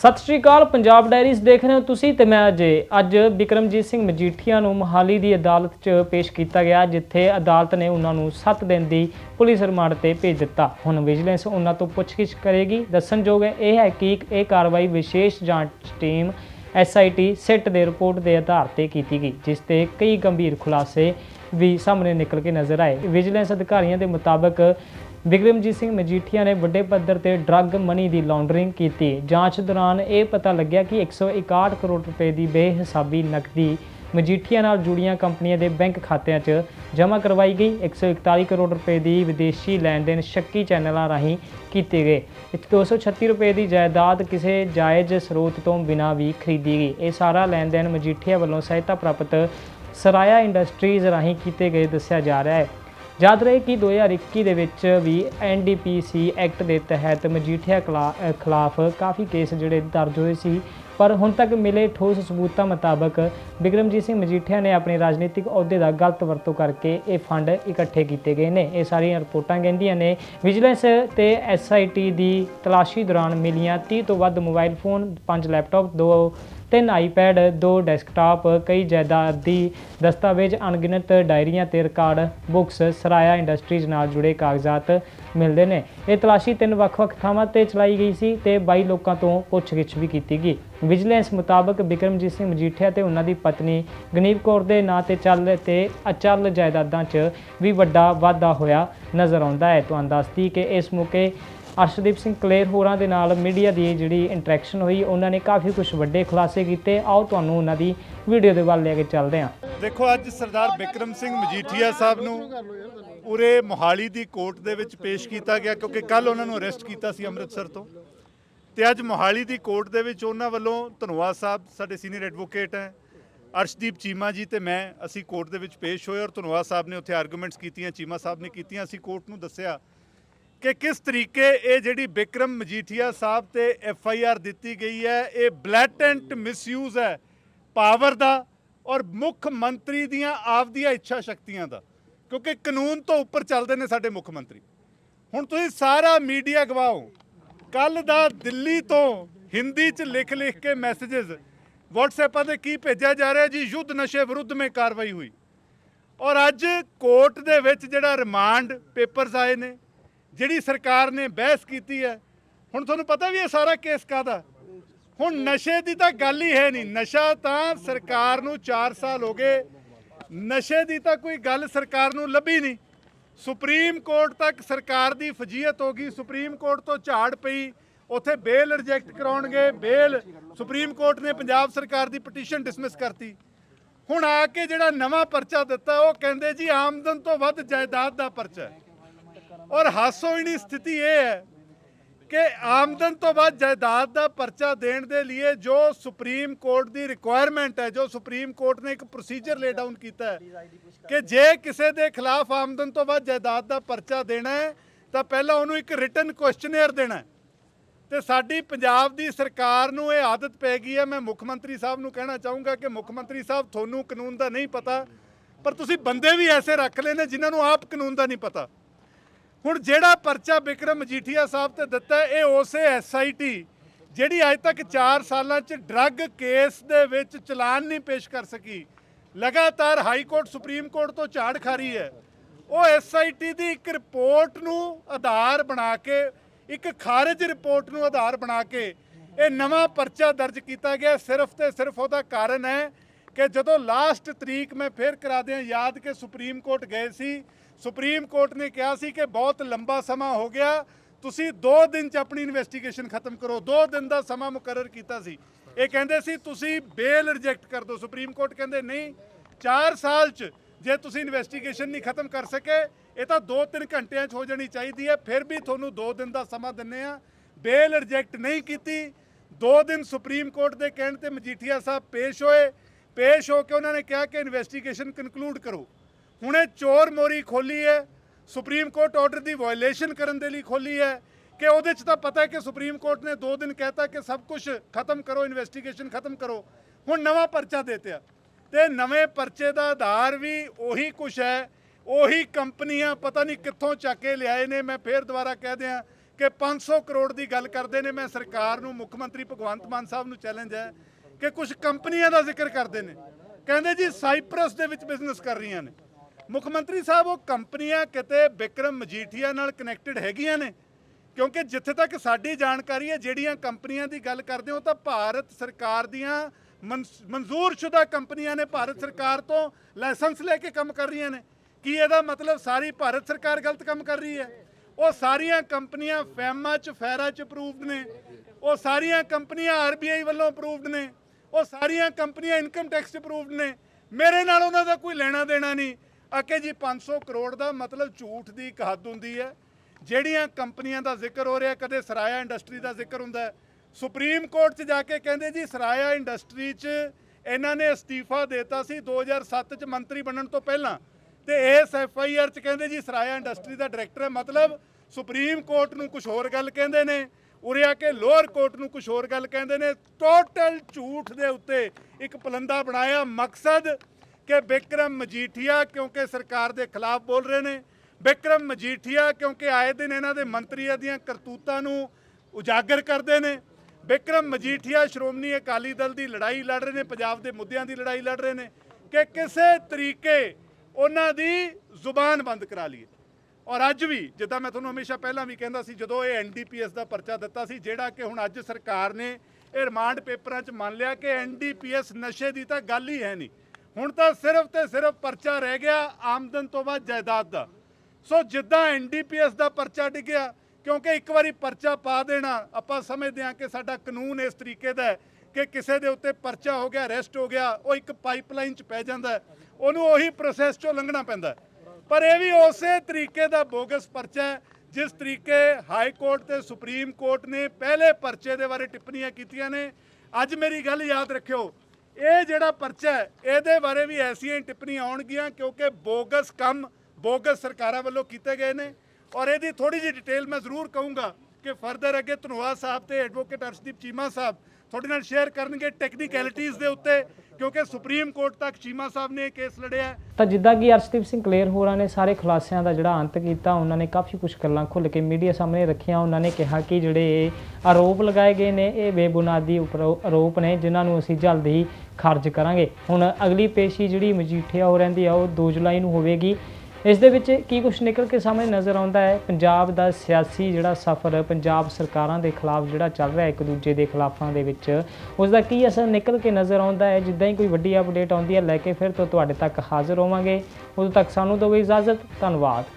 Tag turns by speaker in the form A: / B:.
A: ਸਤਿ ਸ਼੍ਰੀ ਅਕਾਲ, ਪੰਜਾਬ ਡਾਇਰੀਜ਼ ਦੇਖ ਰਹੇ ਹੋ ਤੁਸੀਂ ਤੇ ਮੈਂ ਅਜੇ। ਅੱਜ ਬਿਕਰਮਜੀਤ ਸਿੰਘ ਮਜੀਠੀਆ ਨੂੰ ਮੋਹਾਲੀ ਦੀ ਅਦਾਲਤ 'ਚ ਪੇਸ਼ ਕੀਤਾ ਗਿਆ, ਜਿੱਥੇ ਅਦਾਲਤ ਨੇ ਉਹਨਾਂ ਨੂੰ 7 ਦਿਨ ਦੀ ਪੁਲਿਸ ਰਿਮਾਂਡ ਤੇ ਭੇਜ ਦਿੱਤਾ। ਹੁਣ ਵਿਜੀਲੈਂਸ ਉਹਨਾਂ ਤੋਂ ਪੁੱਛਗਿੱਛ ਕਰੇਗੀ। ਦੱਸਣਯੋਗ ਇਹ ਹੈ ਕਿ ਇਹ ਕਾਰਵਾਈ ਵਿਸ਼ੇਸ਼ ਜਾਂਚ ਟੀਮ ਐਸਆਈਟੀ ਸਿੱਟ ਦੇ ਰਿਪੋਰਟ ਦੇ ਆਧਾਰ ਤੇ ਕੀਤੀ ਗਈ, ਜਿਸ ਤੇ ਕਈ ਗੰਭੀਰ ਖੁਲਾਸੇ ਵੀ ਸਾਹਮਣੇ ਨਿਕਲ ਕੇ ਨਜ਼ਰ ਆਏ। ਵਿਜੀਲੈਂਸ ਅਧਿਕਾਰੀਆਂ ਦੇ ਮੁਤਾਬਕ ਬਿਕਰਮਜੀਤ ਸਿੰਘ ਮਜੀਠੀਆ ਨੇ ਵੱਡੇ ਪੱਧਰ ਤੇ ਡਰੱਗ ਮਨੀ ਦੀ ਲਾਂਡਰਿੰਗ ਕੀਤੀ। ਜਾਂਚ ਦੌਰਾਨ ਇਹ ਪਤਾ ਲੱਗਿਆ ਕਿ 161 ਕਰੋੜ ਰੁਪਏ ਦੀ ਬੇਹਿਸਾਬੀ ਨਕਦੀ ਮਜੀਠੀਆ ਨਾਲ ਜੁੜੀਆਂ ਕੰਪਨੀਆਂ ਦੇ ਬੈਂਕ ਖਾਤਿਆਂ 'ਚ ਜਮ੍ਹਾਂ ਕਰਵਾਈ ਗਈ। 141 ਕਰੋੜ ਰੁਪਏ ਦੀ ਵਿਦੇਸ਼ੀ ਲੈਣ ਦੇਣ ਸ਼ੱਕੀ ਚੈਨਲਾਂ ਰਾਹੀਂ ਕੀਤੇ ਗਏ। ਇੱਥੇ 236 ਰੁਪਏ ਦੀ ਜਾਇਦਾਦ ਕਿਸੇ ਜਾਇਜ਼ ਸਰੋਤ ਤੋਂ ਬਿਨਾਂ ਵੀ ਖਰੀਦੀ ਗਈ। ਇਹ ਸਾਰਾ ਲੈਣ ਦੇਣ ਮਜੀਠੀਆ ਵੱਲੋਂ ਸਹਾਇਤਾ ਪ੍ਰਾਪਤ ਸਰਾਇਆ ਇੰਡਸਟਰੀਜ਼ ਰਾਹੀਂ ਕੀਤੇ ਗਏ ਦੱਸਿਆ ਜਾ ਰਿਹਾ ਹੈ। ਯਾਦ ਰਹੇ ਕਿ 2021 ਦੇ ਵਿੱਚ ਵੀ ਐਨਡੀਪੀਸੀ ਐਕਟ ਦੇ ਤਹਿਤ ਮਜੀਠੀਆ ਖਿਲਾ- ਖਿਲਾਫ ਕਾਫੀ ਕੇਸ ਜਿਹੜੇ ਦਰਜ ਹੋਏ ਸੀ। ਪਰ ਹੁਣ ਤੱਕ ਮਿਲੇ ਠੋਸ ਸਬੂਤਾਂ ਮੁਤਾਬਕ ਬਿਕਰਮਜੀਤ ਸਿੰਘ ਮਜੀਠੀਆ ਨੇ ਆਪਣੇ ਰਾਜਨੀਤਿਕ ਅਹੁਦੇ ਦਾ ਗਲਤ ਵਰਤੋਂ ਕਰਕੇ ਇਹ ਫੰਡ ਇਕੱਠੇ ਕੀਤੇ ਗਏ ਨੇ। ਇਹ ਸਾਰੀਆਂ ਰਿਪੋਰਟਾਂ ਕਹਿੰਦੀਆਂ ਨੇ, ਵਿਜੀਲੈਂਸ ਤੇ ਐਸਆਈਟੀ ਦੀ ਤਲਾਸ਼ੀ ਦੌਰਾਨ ਮਿਲੀਆਂ 30 ਤੋਂ ਵੱਧ ਮੋਬਾਈਲ ਫੋਨ 5 ਲੈਪਟਾਪ, ਦੋ ਤਿੰਨ ਆਈਪੈਡ ਦੋ ਡੈਸਕਟਾਪ ਕਈ ਜਾਇਦਾਦੀ ਦਸਤਾਵੇਜ਼, ਅਣਗਿਣਤ ਡਾਇਰੀਆਂ ਤੇ ਰਿਕਾਰਡ ਬੁੱਕਸ ਸਰਾਇਆ ਇੰਡਸਟਰੀਜ਼ ਨਾਲ ਜੁੜੇ ਕਾਗਜ਼ਾਤ ਮਿਲਦੇ ਨੇ। ਇਹ ਤਲਾਸ਼ੀ ਤਿੰਨ ਵੱਖ-ਵੱਖ ਥਾਵਾਂ ਤੇ ਚਲਾਈ ਗਈ ਸੀ ਤੇ 22 ਲੋਕਾਂ ਤੋਂ ਪੁੱਛਗਿੱਛ ਵੀ ਕੀਤੀ ਗਈ। ਵਿਜੀਲੈਂਸ ਮੁਤਾਬਕ ਬਿਕਰਮਜੀਤ ਸਿੰਘ ਮਜੀਠੀਆ ਤੇ ਉਹਨਾਂ ਦੀ ਪਤਨੀ ਗਨੀਵ ਕੌਰ ਦੇ ਨਾਂ ਤੇ ਚੱਲ ਤੇ ਅਚਲ ਜਾਇਦਾਦਾਂ 'ਚ ਵੀ ਵੱਡਾ ਵਾਧਾ ਹੋਇਆ ਨਜ਼ਰ ਆਉਂਦਾ ਹੈ। ਤੁਹਾਨੂੰ ਦੱਸਦੀ ਕਿ ਇਸ ਮੌਕੇ ਅਰਸ਼ਦੀਪ ਸਿੰਘ ਕਲੇਰ ਹੋਰਾਂ ਦੇ ਨਾਲ ਮੀਡੀਆ ਦੀ ਜਿਹੜੀ ਇੰਟਰੈਕਸ਼ਨ ਹੋਈ, ਉਹਨਾਂ ਨੇ ਕਾਫੀ ਕੁਝ ਵੱਡੇ ਖੁਲਾਸੇ ਕੀਤੇ। ਆਓ ਤੁਹਾਨੂੰ ਉਹਨਾਂ ਦੀ ਵੀਡੀਓ ਦੇ ਵੱਲ ਲੈ ਕੇ ਚੱਲਦੇ ਹਾਂ।
B: ਦੇਖੋ, ਅੱਜ ਸਰਦਾਰ ਬਿਕਰਮ ਸਿੰਘ ਮਜੀਠੀਆ ਸਾਹਿਬ ਨੂੰ ਉਰੇ ਮੋਹਾਲੀ ਦੀ ਕੋਰਟ ਦੇ ਵਿੱਚ ਪੇਸ਼ ਕੀਤਾ ਗਿਆ, ਕਿਉਂਕਿ ਕੱਲ ਉਹਨਾਂ ਨੂੰ ਅਰੈਸਟ ਕੀਤਾ ਸੀ ਅੰਮ੍ਰਿਤਸਰ ਤੋਂ। ਤੇ ਅੱਜ ਮੋਹਾਲੀ ਦੀ ਕੋਰਟ ਦੇ ਵਿੱਚ ਉਹਨਾਂ ਵੱਲੋਂ ਧਨਵਾਦ ਸਾਹਿਬ, ਸਾਡੇ ਸੀਨੀਅਰ ਐਡਵੋਕੇਟ ਹੈ, ਅਰਸ਼ਦੀਪ ਚੀਮਾ ਜੀ ਤੇ ਮੈਂ, ਅਸੀਂ ਕੋਰਟ ਦੇ ਵਿੱਚ ਪੇਸ਼ ਹੋਏ ਔਰ ਧਨਵਾਦ ਸਾਹਿਬ ਨੇ ਉੱਥੇ ਆਰਗੂਮੈਂਟਸ ਕੀਤੀਆਂ, ਚੀਮਾ ਸਾਹਿਬ ਨੇ ਕੀਤੀਆਂ, ਅਸੀਂ ਕੋਰਟ ਨੂੰ ਦੱਸਿਆ ਕਿ ਕਿਸ ਤਰੀਕੇ ਇਹ ਜਿਹੜੀ ਬਿਕਰਮ ਮਜੀਠੀਆ ਸਾਹਿਬ ਤੇ ਐਫ ਆਈ ਆਰ ਦਿੱਤੀ ਗਈ ਹੈ, ਇਹ ਬਲੈਟੈਂਟ ਮਿਸਯੂਜ਼ ਹੈ ਪਾਵਰ ਦਾ ਔਰ ਮੁੱਖ ਮੰਤਰੀ ਦੀਆਂ ਆਪਦੀਆਂ ਇੱਛਾ ਸ਼ਕਤੀਆਂ ਦਾ, ਕਿਉਂਕਿ ਕਾਨੂੰਨ ਤੋਂ ਉੱਪਰ ਚੱਲਦੇ ਨੇ ਸਾਡੇ ਮੁੱਖ ਮੰਤਰੀ। ਹੁਣ ਤੁਸੀਂ ਸਾਰਾ ਮੀਡੀਆ ਗਵਾਓ, ਕੱਲ ਦਾ ਦਿੱਲੀ ਤੋਂ ਹਿੰਦੀ 'ਚ ਲਿਖ ਲਿਖ ਕੇ ਮੈਸੇजेस WhatsApp ਤੇ ਕੀ ਭੇਜਿਆ ਜਾ ਰਿਹਾ ਜੀ? ਯੁੱਧ ਨਸ਼ੇ ਵਿਰੁੱਧ ਮੇ ਕਾਰਵਾਈ ਹੋਈ। ਔਰ ਅੱਜ ਕੋਰਟ ਦੇ ਵਿੱਚ ਜਿਹੜਾ ਰਿਮਾਂਡ ਪੇਪਰਸ ਆਏ ਨੇ ਜਿਹੜੀ ਸਰਕਾਰ ਨੇ ਬਹਿਸ ਕੀਤੀ ਹੈ, ਹੁਣ ਤੁਹਾਨੂੰ ਪਤਾ ਵੀ ਇਹ ਸਾਰਾ ਕੇਸ ਕਾਦਾ ਹੁਣ ਨਸ਼ੇ ਦੀ ਤਾਂ ਗੱਲ ਹੀ ਹੈ ਨਹੀਂ। ਨਸ਼ਾ ਤਾਂ ਸਰਕਾਰ ਨੂੰ 4 ਸਾਲ ਹੋ ਗਏ। ਨਸ਼ੇ ਦੀ ਤਾਂ ਕੋਈ ਗੱਲ ਸਰਕਾਰ ਨੂੰ ਲੱਭੀ ਨਹੀਂ। ਸੁਪਰੀਮ ਕੋਰਟ ਤੱਕ ਸਰਕਾਰ ਦੀ ਫਜੀਅਤ ਹੋ ਗਈ। ਸੁਪਰੀਮ ਕੋਰਟ ਤੋਂ ਝਾੜ ਪਈ। ਉੱਥੇ ਬੇਲ ਰਿਜੈਕਟ ਕਰਾਉਣਗੇ। ਬੇਲ ਸੁਪਰੀਮ ਕੋਰਟ ਨੇ ਪੰਜਾਬ ਸਰਕਾਰ ਦੀ ਪਟੀਸ਼ਨ ਡਿਸਮਿਸ ਕਰਤੀ। ਹੁਣ ਆ ਕੇ ਜਿਹੜਾ ਨਵਾਂ ਪਰਚਾ ਦਿੱਤਾ, ਉਹ ਕਹਿੰਦੇ ਜੀ ਆਮਦਨ ਤੋਂ ਵੱਧ ਜਾਇਦਾਦ ਦਾ ਪਰਚਾ ਹੈ। ਔਰ ਹਾਸੋਹੀਣੀ ਸਥਿਤੀ ਇਹ ਹੈ ਕਿ ਆਮਦਨ ਤੋਂ ਬਾਅਦ ਜਾਇਦਾਦ ਦਾ ਪਰਚਾ ਦੇਣ ਦੇ ਲਈ ਜੋ ਸੁਪਰੀਮ ਕੋਰਟ ਦੀ ਰਿਕੁਆਇਰਮੈਂਟ ਹੈ, ਜੋ ਸੁਪਰੀਮ ਕੋਰਟ ਨੇ ਇੱਕ ਪ੍ਰੋਸੀਜਰ ਲੇ ਡਾਊਨ ਕੀਤਾ ਹੈ ਕਿ ਜੇ ਕਿਸੇ ਦੇ ਖਿਲਾਫ ਆਮਦਨ ਤੋਂ ਬਾਅਦ ਜਾਇਦਾਦ ਦਾ ਪਰਚਾ ਦੇਣਾ ਹੈ, ਤਾਂ ਪਹਿਲਾਂ ਉਹਨੂੰ ਇੱਕ ਰਿਟਨ ਕੁਐਸਚਨੇਅਰ ਦੇਣਾ ਹੈ। ਤੇ ਸਾਡੀ ਪੰਜਾਬ ਦੀ ਸਰਕਾਰ ਨੂੰ ਇਹ ਆਦਤ ਪੈ ਗਈ ਹੈ, ਮੈਂ ਮੁੱਖ ਮੰਤਰੀ ਸਾਹਿਬ ਨੂੰ ਕਹਿਣਾ ਚਾਹੂੰਗਾ ਕਿ ਮੁੱਖ ਮੰਤਰੀ ਸਾਹਿਬ ਤੁਹਾਨੂੰ ਕਾਨੂੰਨ ਦਾ ਨਹੀਂ ਪਤਾ, ਪਰ ਤੁਸੀਂ ਬੰਦੇ ਵੀ ਐਸੇ ਰੱਖ ਲਏ ਨੇ ਜਿਨ੍ਹਾਂ ਨੂੰ ਆਪ ਕਾਨੂੰਨ ਦਾ ਨਹੀਂ ਪਤਾ। ਹੁਣ ਜਿਹੜਾ ਪਰਚਾ ਬਿਕਰਮ ਮਜੀਠੀਆ ਸਾਹਿਬ ਤੇ ਦਿੱਤਾ ਇਹ ਉਸੇ ਐਸਆਈਟੀ ਜਿਹੜੀ ਅੱਜ ਤੱਕ 4 ਸਾਲਾਂ 'ਚ ਡਰੱਗ ਕੇਸ ਦੇ ਵਿੱਚ ਚਲਾਨ ਨਹੀਂ ਪੇਸ਼ ਕਰ ਸਕੀ। ਲਗਾਤਾਰ ਹਾਈ ਕੋਰਟ, ਸੁਪਰੀਮ ਕੋਰਟ ਤੋਂ ਝਾੜ ਖਾ ਰਹੀ ਹੈ। ਉਹ ਐਸਆਈਟੀ ਦੀ ਇੱਕ ਰਿਪੋਰਟ ਨੂੰ ਆਧਾਰ ਬਣਾ ਕੇ, ਇੱਕ ਖਾਰਜ ਰਿਪੋਰਟ ਨੂੰ ਆਧਾਰ ਬਣਾ ਕੇ ਇਹ ਨਵਾਂ ਪਰਚਾ ਦਰਜ ਕੀਤਾ ਗਿਆ। ਸਿਰਫ ਤੇ ਸਿਰਫ ਉਹਦਾ ਕਾਰਨ ਹੈ ਕਿ ਜਦੋਂ ਲਾਸਟ ਤਰੀਕ ਮੈਂ ਫੇਰ ਕਰਾ ਦਿਆਂ, ਯਾਦ ਕਿ ਸੁਪਰੀਮ ਕੋਰਟ ਗਏ ਸੀ ਸੁਪਰੀਮ ਕੋਰਟ ਨੇ ਕਿਹਾ ਸੀ ਕਿ ਬਹੁਤ ਲੰਬਾ ਸਮਾਂ ਹੋ ਗਿਆ। ਤੁਸੀਂ 2 ਦਿਨ ਚ ਆਪਣੀ ਇਨਵੈਸਟੀਗੇਸ਼ਨ ਖਤਮ ਕਰੋ। 2 ਦਿਨ ਦਾ ਸਮਾਂ ਮੁਕਰਰ ਕੀਤਾ ਸੀ। ਇਹ ਕਹਿੰਦੇ ਸੀ, ਤੁਸੀਂ ਬੇਲ ਰਿਜੈਕਟ ਕਰ ਦਿਓ। ਸੁਪਰੀਮ ਕੋਰਟ ਕਹਿੰਦੇ, ਨਹੀਂ 4 ਸਾਲ ਚ ਜੇ ਤੁਸੀਂ ਇਨਵੈਸਟੀਗੇਸ਼ਨ ਨਹੀਂ ਖਤਮ ਕਰ ਸਕੇ, ਇਹ ਤਾਂ 2-3 ਘੰਟਿਆਂ ਚ ਹੋ ਜਾਣੀ ਚਾਹੀਦੀ ਹੈ। ਫਿਰ ਵੀ ਤੁਹਾਨੂੰ 2 ਦਿਨ ਦਾ ਸਮਾਂ ਦਿੰਨੇ ਆ। ਬੇਲ ਰਿਜੈਕਟ ਨਹੀਂ ਕੀਤੀ। 2 ਦਿਨ ਸੁਪਰੀਮ ਕੋਰਟ ਦੇ ਕਹਿਣ ਤੇ ਮਜੀਠੀਆ ਸਾਹਿਬ ਪੇਸ਼ ਹੋਏ। ਪੇਸ਼ ਹੋ ਕੇ ਉਹਨਾਂ ਨੇ ਕਿਹਾ ਕਿ ਇਨਵੈਸਟੀਗੇਸ਼ਨ ਕਨਕਲੂਡ ਕਰੋ। ਹੁਣ ਇਹ ਚੋਰ ਮੋਰੀ ਖੋਲੀ ਹੈ, ਸੁਪਰੀਮ ਕੋਰਟ ਆਰਡਰ ਦੀ ਵਾਇਓਲੇਸ਼ਨ ਕਰਨ ਦੇ ਲਈ ਖੋਲੀ ਹੈ, ਕਿ ਉਹਦੇ ਚ ਤਾਂ ਪਤਾ ਹੈ ਕਿ ਸੁਪਰੀਮ ਕੋਰਟ ਨੇ 2 ਦਿਨ ਕਹਿਤਾ ਕਿ ਸਭ ਕੁਝ ਖਤਮ ਕਰੋ ਇਨਵੈਸਟੀਗੇਸ਼ਨ ਖਤਮ ਕਰੋ। ਹੁਣ ਨਵਾਂ ਪਰਚਾ ਦੇਤਿਆ ਤੇ ਨਵੇਂ ਪਰਚੇ ਦਾ ਆਧਾਰ ਵੀ ਉਹੀ ਕੁਝ ਹੈ, ਉਹੀ ਕੰਪਨੀਆਂ ਪਤਾ ਨਹੀਂ ਕਿੱਥੋਂ ਚੱਕ ਕੇ ਲਿਆਏ ਨੇ। ਮੈਂ ਫੇਰ ਦੁਬਾਰਾ ਕਹਿ ਦਿਆਂ ਕਿ 500 ਕਰੋੜ ਦੀ ਗੱਲ ਕਰਦੇ ਨੇ। ਮੈਂ ਸਰਕਾਰ ਨੂੰ, ਮੁੱਖ ਮੰਤਰੀ ਭਗਵੰਤ ਮਾਨ ਸਾਹਿਬ ਨੂੰ ਚੈਲੰਜ ਹੈ ਕਿ ਕੁਝ ਕੰਪਨੀਆਂ ਦਾ ਜ਼ਿਕਰ ਕਰਦੇ ਨੇ। ਕਹਿੰਦੇ ਜੀ ਸਾਈਪ੍ਰਸ ਦੇ ਵਿੱਚ ਬਿਜ਼ਨਸ ਕਰ ਰਹੀਆਂ ਨੇ। ਮੁੱਖ ਮੰਤਰੀ ਸਾਹਿਬ ਉਹ ਕੰਪਨੀਆਂ ਕਿਤੇ ਵਿਕਰਮ ਮਜੀਠੀਆ ਨਾਲ ਕਨੈਕਟਡ ਹੈਗੀਆਂ ਨੇ ਕਿਉਂਕਿ ਜਿੱਥੇ ਤੱਕ ਸਾਡੀ ਜਾਣਕਾਰੀ ਹੈ ਜਿਹੜੀਆਂ ਕੰਪਨੀਆਂ ਦੀ ਗੱਲ ਕਰਦੇ ਹੋ ਤਾਂ ਭਾਰਤ ਸਰਕਾਰ ਦੀਆਂ ਮਨਜ਼ੂਰਸ਼ੁਦਾ ਕੰਪਨੀਆਂ ਨੇ। ਭਾਰਤ ਸਰਕਾਰ ਤੋਂ ਲਾਇਸੈਂਸ ਲੈ ਕੇ ਕੰਮ ਕਰ ਰਹੀਆਂ ਨੇ। ਕੀ ਇਹਦਾ ਮਤਲਬ ਸਾਰੀ ਭਾਰਤ ਸਰਕਾਰ ਗਲਤ ਕੰਮ ਕਰ ਰਹੀ ਹੈ? ਉਹ ਸਾਰੀਆਂ ਕੰਪਨੀਆਂ ਫੈਮਾ ਚ ਫੈਰਾ ਚ ਅਪਰੂਵਡ ਨੇ। ਉਹ ਸਾਰੀਆਂ ਕੰਪਨੀਆਂ ਆਰਬੀਆਈ ਵੱਲੋਂ ਅਪਰੂਵਡ ਨੇ। ਉਹ ਸਾਰੀਆਂ ਕੰਪਨੀਆਂ ਇਨਕਮ ਟੈਕਸ ਅਪਰੂਵਡ ਨੇ। ਮੇਰੇ ਨਾਲ ਉਹਨਾਂ ਦਾ ਕੋਈ ਲੈਣਾ ਦੇਣਾ ਨਹੀਂ। ਅਕੇ ਜੀ 500 ਕਰੋੜ ਦਾ ਮਤਲਬ ਝੂਠ ਦੀ ਇੱਕ ਹੱਦ ਹੁੰਦੀ ਹੈ। ਜਿਹੜੀਆਂ ਕੰਪਨੀਆਂ ਦਾ ਜ਼ਿਕਰ ਹੋ ਰਿਹਾ, ਕਦੇ ਸਰਾਇਆ ਇੰਡਸਟਰੀ ਦਾ ਜ਼ਿਕਰ ਹੁੰਦਾ ਹੈ। ਸੁਪਰੀਮ ਕੋਰਟ 'ਚ ਜਾ ਕੇ ਕਹਿੰਦੇ ਜੀ ਸਰਾਇਆ ਇੰਡਸਟਰੀ 'ਚ ਇਹਨਾਂ ਨੇ ਅਸਤੀਫਾ ਦਿੱਤਾ ਸੀ 2007 'ਚ ਮੰਤਰੀ ਬਣਨ ਤੋਂ ਪਹਿਲਾਂ। ਤੇ ਇਸ ਐਫ ਆਈ ਆਰ 'ਚ ਕਹਿੰਦੇ ਜੀ ਸਰਾਇਆ ਇੰਡਸਟਰੀ ਦਾ ਡਾਇਰੈਕਟਰ ਹੈ। ਮਤਲਬ ਸੁਪਰੀਮ ਕੋਰਟ ਨੂੰ ਕੁਝ ਹੋਰ ਗੱਲ ਕਹਿੰਦੇ ਨੇ। ਉਰੇ ਆ ਕੇ ਲੋਅਰ ਕੋਰਟ ਨੂੰ ਕੁਝ ਹੋਰ ਗੱਲ ਕਹਿੰਦੇ ਨੇ। ਟੋਟਲ ਝੂਠ ਦੇ ਉੱਤੇ ਇੱਕ ਪਲੰਦਾ ਬਣਾਇਆ। ਮਕਸਦ ਕਿ ਬਿਕਰਮ ਮਜੀਠੀਆ ਕਿਉਂਕਿ ਸਰਕਾਰ ਦੇ ਖਿਲਾਫ ਬੋਲ ਰਹੇ ਨੇ, ਬਿਕਰਮ ਮਜੀਠੀਆ ਕਿਉਂਕਿ ਆਏ ਦਿਨ ਇਹਨਾਂ ਦੇ ਮੰਤਰੀਆਂ ਦੀਆਂ ਕਰਤੂਤਾਂ ਨੂੰ ਉਜਾਗਰ ਕਰਦੇ ਨੇ, ਬਿਕਰਮ ਮਜੀਠੀਆ ਸ਼੍ਰੋਮਣੀ ਅਕਾਲੀ ਦਲ ਦੀ ਲੜਾਈ ਲੜ ਰਹੇ ਨੇ, ਪੰਜਾਬ ਦੇ ਮੁੱਦਿਆਂ ਦੀ ਲੜਾਈ ਲੜ ਰਹੇ ਨੇ, ਕਿ ਕਿਸੇ ਤਰੀਕੇ ਉਹਨਾਂ ਦੀ ਜ਼ੁਬਾਨ ਬੰਦ ਕਰਾ ਲਈਏ। ਔਰ ਅੱਜ ਵੀ, ਜਿੱਦਾਂ ਮੈਂ ਤੁਹਾਨੂੰ ਹਮੇਸ਼ਾ ਪਹਿਲਾਂ ਵੀ ਕਹਿੰਦਾ ਸੀ, ਜਦੋਂ ਇਹ ਐਨਡੀਪੀਐਸ ਦਾ ਪਰਚਾ ਦਿੱਤਾ ਸੀ, ਜਿਹੜਾ ਕਿ ਹੁਣ ਅੱਜ ਸਰਕਾਰ ਨੇ ਇਹ ਰਿਮਾਂਡ ਪੇਪਰਾਂ 'ਚ ਮੰਨ ਲਿਆ ਕਿ ਐਨਡੀਪੀਐਸ ਨਸ਼ੇ ਦੀ ਤਾਂ ਗੱਲ ਹੀ ਹੈ ਨਹੀਂ। ਹੁਣ ਤਾਂ ਸਿਰਫ ਤੇ ਸਿਰਫ ਪਰਚਾ ਰਹਿ ਗਿਆ ਆਮਦਨ ਤੋਂ ਬਾਅਦ ਜਾਇਦਾਦ ਦਾ। ਸੋ ਜਿੱਦਾਂ ਐਨਡੀਪੀਐਸ ਦਾ ਪਰਚਾ ਡਿੱਗਿਆ, ਕਿਉਂਕਿ ਇੱਕ ਵਾਰੀ ਪਰਚਾ ਪਾ ਦੇਣਾ, ਆਪਾਂ ਸਮਝਦੇ ਹਾਂ ਕਿ ਸਾਡਾ ਕਾਨੂੰਨ ਇਸ ਤਰੀਕੇ ਦਾ ਹੈ ਕਿ ਕਿਸੇ ਦੇ ਉੱਤੇ ਪਰਚਾ ਹੋ ਗਿਆ ਅਰੈਸਟ ਹੋ ਗਿਆ, ਉਹ ਇੱਕ ਪਾਈਪਲਾਈਨ 'ਚ ਪੈ ਜਾਂਦਾ ਉਹਨੂੰ ਉਹੀ ਪ੍ਰੋਸੈਸ 'ਚੋਂ ਲੰਘਣਾ ਪੈਂਦਾ ਪਰ ਇਹ ਵੀ ਉਸੇ ਤਰੀਕੇ ਦਾ ਬੋਗਸ ਪਰਚਾ ਹੈ, ਜਿਸ ਤਰੀਕੇ ਹਾਈ ਕੋਰਟ ਤੇ ਸੁਪਰੀਮ ਕੋਰਟ ਨੇ ਪਹਿਲੇ ਪਰਚੇ ਦੇ ਬਾਰੇ ਟਿੱਪਣੀਆਂ ਕੀਤੀਆਂ ਨੇ। ਅੱਜ ਮੇਰੀ ਗੱਲ ਯਾਦ ਰੱਖਿਓ ਇਹ ਜਿਹੜਾ ਪਰਚਾ ਹੈ, ਇਹਦੇ ਬਾਰੇ ਵੀ ਐਸੀਆਂ ਹੀ ਟਿੱਪਣੀਆਂ ਆਉਣਗੀਆਂ ਕਿਉਂਕਿ ਬੋਗਸ ਕੰਮ ਬੋਗਸ ਸਰਕਾਰਾਂ ਵੱਲੋਂ ਕੀਤੇ ਗਏ ਨੇ। ਔਰ ਇਹਦੀ ਥੋੜੀ ਜਿਹੀ ਡਿਟੇਲ ਮੈਂ ਜ਼ਰੂਰ ਕਹੂੰਗਾ ਕਿ ਫਰਦਰ ਅੱਗੇ ਧਨੋਆ ਸਾਹਿਬ ਤੇ ਐਡਵੋਕੇਟ ਅਰਸ਼ਦੀਪ ਚੀਮਾ ਸਾਹਿਬ ਤੁਹਾਡੇ ਨਾਲ ਸ਼ੇਅਰ ਕਰਨਗੇ ਟੈਕਨੀਕੈਲਿਟੀਜ਼ ਦੇ ਉੱਤੇ। ਕਿਉਂਕਿ ਸੁਪਰੀਮ ਕੋਰਟ ਤੱਕ ਚੀਮਾ ਸਾਹਿਬ ਨੇ ਕੇਸ ਲੜਿਆ
A: ਤਾਂ ਜਿੱਦਾਂ ਕਿ ਅਰਸ਼ਦੀਪ ਸਿੰਘ ਕਲੇਰ ਹੋਰਾਂ ਨੇ ਸਾਰੇ ਖੁਲਾਸਿਆਂ ਦਾ ਜਿਹੜਾ ਅੰਤ ਕੀਤਾ, ਉਹਨਾਂ ਨੇ ਕਾਫੀ ਕੁਝ ਗੱਲਾਂ ਖੁੱਲ੍ਹ ਕੇ ਮੀਡੀਆ ਸਾਹਮਣੇ ਰੱਖੀਆਂ। ਉਹਨਾਂ ਨੇ ਕਿਹਾ ਕਿ ਜਿਹੜੇ ਇਹ ਆਰੋਪ ਲਗਾਏ ਗਏ ਨੇ, ਇਹ ਬੇਬੁਨਿਆਦੀ ਉੱਪਰ, ਆਰੋਪ ਨੇ, ਜਿਨ੍ਹਾਂ ਨੂੰ ਅਸੀਂ ਜਲਦ ਹੀ ਖਾਰਜ ਕਰਾਂਗੇ। ਹੁਣ ਅਗਲੀ ਪੇਸ਼ੀ ਜਿਹੜੀ ਮਜੀਠੀਆ ਹੋ ਰਹਿੰਦੀ ਆ, ਉਹ 2 ਜੁਲਾਈ ਨੂੰ ਹੋਵੇਗੀ। ਇਸ ਦੇ ਵਿੱਚ ਕੀ ਕੁਝ ਨਿਕਲ ਕੇ ਸਾਹਮਣੇ ਨਜ਼ਰ ਆਉਂਦਾ ਹੈ? ਪੰਜਾਬ ਦਾ ਸਿਆਸੀ ਜਿਹੜਾ ਸਫ਼ਰ, ਪੰਜਾਬ ਸਰਕਾਰਾਂ ਦੇ ਖਿਲਾਫ ਜਿਹੜਾ ਚੱਲ ਰਿਹਾ ਇੱਕ ਦੂਜੇ ਦੇ ਖਿਲਾਫਾਂ ਦੇ ਵਿੱਚ ਉਸ ਦਾ ਕੀ ਅਸਰ ਨਿਕਲ ਕੇ ਨਜ਼ਰ ਆਉਂਦਾ ਹੈ? ਜਿੱਦਾਂ ਹੀ ਕੋਈ ਵੱਡੀ ਅਪਡੇਟ ਆਉਂਦੀ ਹੈ, ਲੈ ਕੇ ਫਿਰ ਤੋਂ ਤੁਹਾਡੇ ਤੱਕ ਹਾਜ਼ਰ ਹੋਵਾਂਗੇ। ਉਦੋਂ ਤੱਕ ਸਾਨੂੰ ਦਿਓ ਇਜਾਜ਼ਤ, ਧੰਨਵਾਦ।